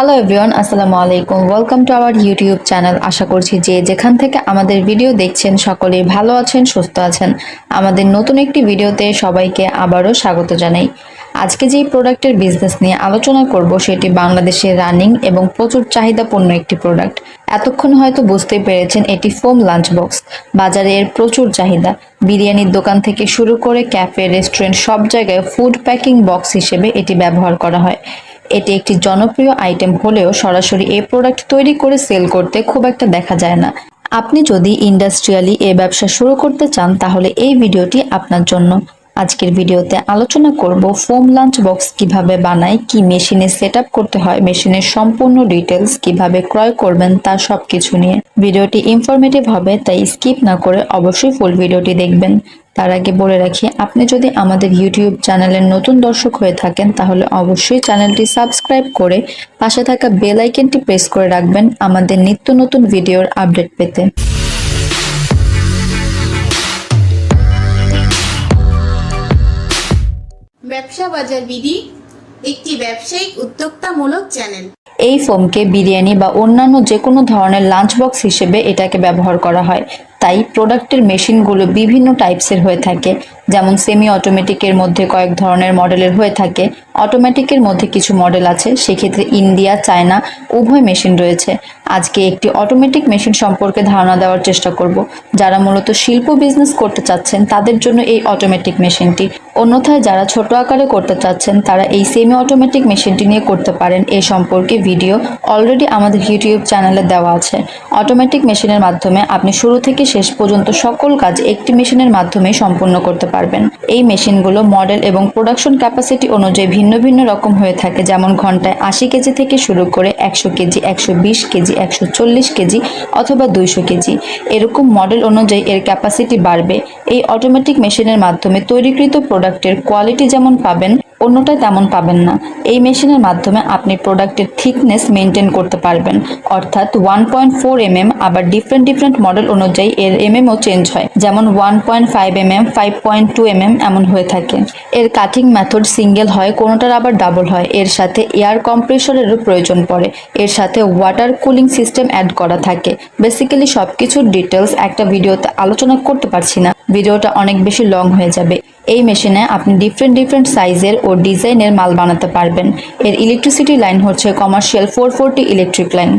Hello everyone আসসালামু আলাইকুম। Welcome to our YouTube channel আশা করছি যে যেখান থেকে আমাদের ভিডিও দেখছেন, সকলেই ভালো আছেন, সুস্থ আছেন। আমাদের নতুন একটি ভিডিওতে সবাইকে আবারও স্বাগত জানাই। আজকে যেই প্রোডাক্টের বিজনেস নিয়ে আলোচনা করব, সেটি বাংলাদেশের রানিং এবং প্রচুর চাহিদাপূর্ণ একটি প্রোডাক্ট এতক্ষণ হয়তো বুঝতেই পেরেছেন, এটি ফোম লাঞ্চ বক্স বাজারে এর প্রচুর চাহিদা। বিরিয়ানির দোকান থেকে শুরু করে ক্যাফে রেস্টুরেন্ট সব জায়গায় ফুড প্যাকিং বক্স হিসেবে এটি ব্যবহার করা হয়। এটি একটি জনপ্রিয় আইটেম হলেও সরাসরি এই প্রোডাক্ট তৈরি করে সেল করতে খুব একটা দেখা যায় না। আপনি যদি ইন্ডাস্ট্রিয়ালি এ ব্যবসা শুরু করতে চান, তাহলে এই ভিডিওটি আপনার জন্য। আজকের ভিডিওতে আলোচনা করব ফোম লাঞ্চ বক্স কীভাবে বানায়, কি মেশিনে সেট করতে হয়, মেশিনের সম্পূর্ণ ডিটেলস কীভাবে ক্রয় করবেন তার সবকিছু নিয়ে। ভিডিওটি ইনফরমেটিভ হবে, তাই স্কিপ না করে অবশ্যই ফুল ভিডিওটি দেখবেন। তার আগে বলে রাখি আপনি যদি আমাদের ইউটিউব চ্যানেলের নতুন দর্শক হয়ে থাকেন তাহলে অবশ্যই চ্যানেলটি সাবস্ক্রাইব করে পাশে থাকা বেল আইকনটি প্রেস করে রাখবেন আমাদের নিত্য নতুন ভিডিওর আপডেট পেতে। ব্যবসা বাজার বিধি একটি ব্যবসায়িক উদ্যোক্তামূলক চ্যানেল। এই ফোমকে বিরিয়ানি বা অন্যান্য যে কোনো ধরনের লাঞ্চ বক্স হিসেবে এটাকে ব্যবহার করা হয়। তাই প্রোডাক্টের মেশিনগুলো বিভিন্ন টাইপসের হয়ে থাকে। যেমন সেমি অটোমেটিকের মধ্যে কয়েক ধরনের মডেলের হয়ে থাকে। অটোমেটিকের মধ্যে কিছু মডেল আছে, সেক্ষেত্রে ইন্ডিয়া, চায়না, উভয় মেশিন রয়েছে। আজকে একটি অটোমেটিক মেশিন সম্পর্কে ধারণা দেওয়ার চেষ্টা করব। যারা মূলত শিল্প বিজনেস করতে চাচ্ছেন, তাদের জন্য এই অটোমেটিক মেশিনটি। অন্যথায় যারা ছোট আকারে করতে চাচ্ছেন, তারা এই সেমি অটোমেটিক মেশিনটি নিয়ে করতে পারেন। এ সম্পর্কে ভিডিও অলরেডি আমাদের ইউটিউব চ্যানেলে দেওয়া আছে। অটোমেটিক মেশিনের মাধ্যমে আপনি শুরু থেকে শেষ পর্যন্ত সকল কাজ একটি মেশিনের মাধ্যমে সম্পূর্ণ করতে পারবেন। এই মেশিনগুলো মডেল এবং প্রোডাকশন ক্যাপাসিটি অনুযায়ী ভিন্ন ভিন্ন রকম হয়ে থাকে, যেমন ঘন্টায় আশি কেজি থেকে শুরু করে একশো কেজি, একশো বিশ কেজি, একশো চল্লিশ কেজি অথবা দুইশো কেজি। এরকম মডেল অনুযায়ী এর ক্যাপাসিটি বাড়বে। এই অটোমেটিক মেশিনের মাধ্যমে তৈরিকৃত প্রোডাক্টের কোয়ালিটি যেমন পাবেন অন্যটায় তেমন পাবেন না। এই মেশিনের মাধ্যমে আপনি প্রোডাক্টের থিকনেস মেনটেন করতে পারবেন। অর্থাৎ ওয়ান পয়েন্ট ফোর এম আবার ডিফারেন্ট ডিফারেন্ট মডেল অনুযায়ী এর এম এমও চেঞ্জ হয়। যেমন one point five M M five point two M M এমন হয়ে থাকে। এর কাটিং মেথড সিঙ্গেল হয়, কোনোটার আবার ডাবল হয়। এর সাথে এয়ার কম্প্রেসরেরও প্রয়োজন পড়ে। এর সাথে ওয়াটার কুলিং সিস্টেম অ্যাড করা থাকে। বেসিক্যালি সব কিছুর ডিটেলস একটা ভিডিওতে আলোচনা করতে পারছি না। ভিডিওটা অনেক বেশি লং হয়ে যাবে। এই মেশিনে আপনি ডিফারেন্ট ডিফারেন্ট সাইজের ও ডিজাইনের মাল বানাতে পারবেন। এর ইলেকট্রিসিটি লাইন হচ্ছে commercial four forty electric line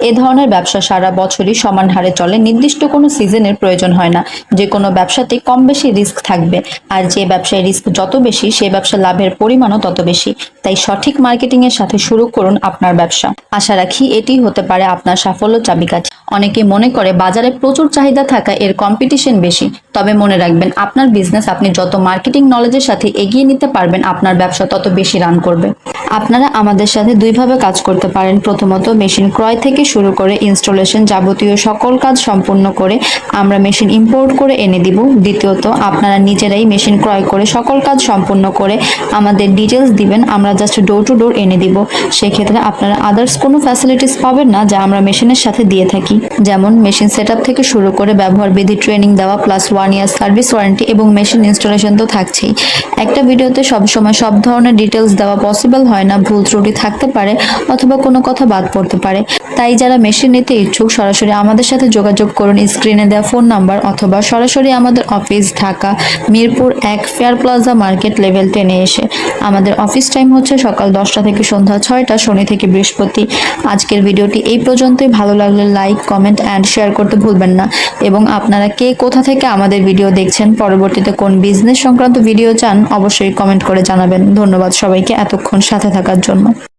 এ ধরনের ব্যবসা সারা বছরই সমান হারে চলে। নির্দিষ্ট কোনো সিজনের প্রয়োজন হয় না। যে কোনো ব্যবসাতে কম বেশি রিস্ক থাকবে। আর যে ব্যবসায় রিস্ক যত বেশি, সে ব্যবসা লাভের পরিমাণও তত বেশি। তাই সঠিক মার্কেটিং এর সাথে শুরু করুন আপনার ব্যবসা। আশা রাখি এটি হতে পারে আপনার সাফল্য চাবিকাঠি। অনেকে মনে করে বাজারে প্রচুর চাহিদা থাকা এর কম্পিটিশন বেশি। তবে মনে রাখবেন, আপনার বিজনেস আপনি যত মার্কেটিং নলেজের সাথে এগিয়ে নিতে পারবেন, আপনার ব্যবসা তত বেশি রান করবে। আপনারা আমাদের সাথে দুইভাবে কাজ করতে পারেন। প্রথমত, মেশিন ক্রয় থেকে শুরু করে ইনস্টলেশন যাবতীয় সকল কাজ সম্পূর্ণ করে আমরা মেশিন ইম্পোর্ট করে এনে দিব। দ্বিতীয়ত, আপনারা নিজেরাই মেশিন ক্রয় করে সকল কাজ সম্পূর্ণ করে আমাদের ডিটেলস দিবেন, আমরা জাস্ট ডোর টু ডোর এনে দিব। সেক্ষেত্রে আপনারা আদার্স কোনো ফ্যাসিলিটিস পাবেন না যা আমরা মেশিনের সাথে দিয়ে থাকি। যেমন, মেশিন সেট থেকে শুরু করে ব্যবহার বিধি ট্রেনিং দেওয়া plus one year service warranty এবং মেশিন ইনস্টলেশন তো থাকছেই। একটা ভিডিওতে সবসময় সব ধরনের ডিটেলস দেওয়া পসিবল হয় না, ভুল ত্রুটি থাকতে পারে অথবা কোনো কথা বাদ পড়তে পারে। তাই যারা মেশিন নিতে ইচ্ছুক, সরাসরি আমাদের সাথে যোগাযোগ করুন। স্ক্রিনে দেওয়া ফোন নাম্বার অথবা সরাসরি আমাদের অফিস ঢাকা, মিরপুর এক ফেয়ার প্লাজা মার্কেট লেভেল টেনে এসে। আমাদের অফিস টাইম হচ্ছে সকাল দশটা থেকে সন্ধ্যা ছয়টা, শনি থেকে বৃহস্পতি। আজকের ভিডিওটি এই পর্যন্তই। ভালো লাগলে লাইক কমেন্ট অ্যান্ড শেয়ার করতে ভুলবেন না। এবং আপনারা কে কোথা থেকে আমাদের ভিডিও দেখছেন, পরবর্তীতে কোন বিজনেস সংক্রান্ত ভিডিও চান, অবশ্যই কমেন্ট করে জানাবেন। ধন্যবাদ সবাইকে। এতক্ষণ সাথে থাকার জন্য।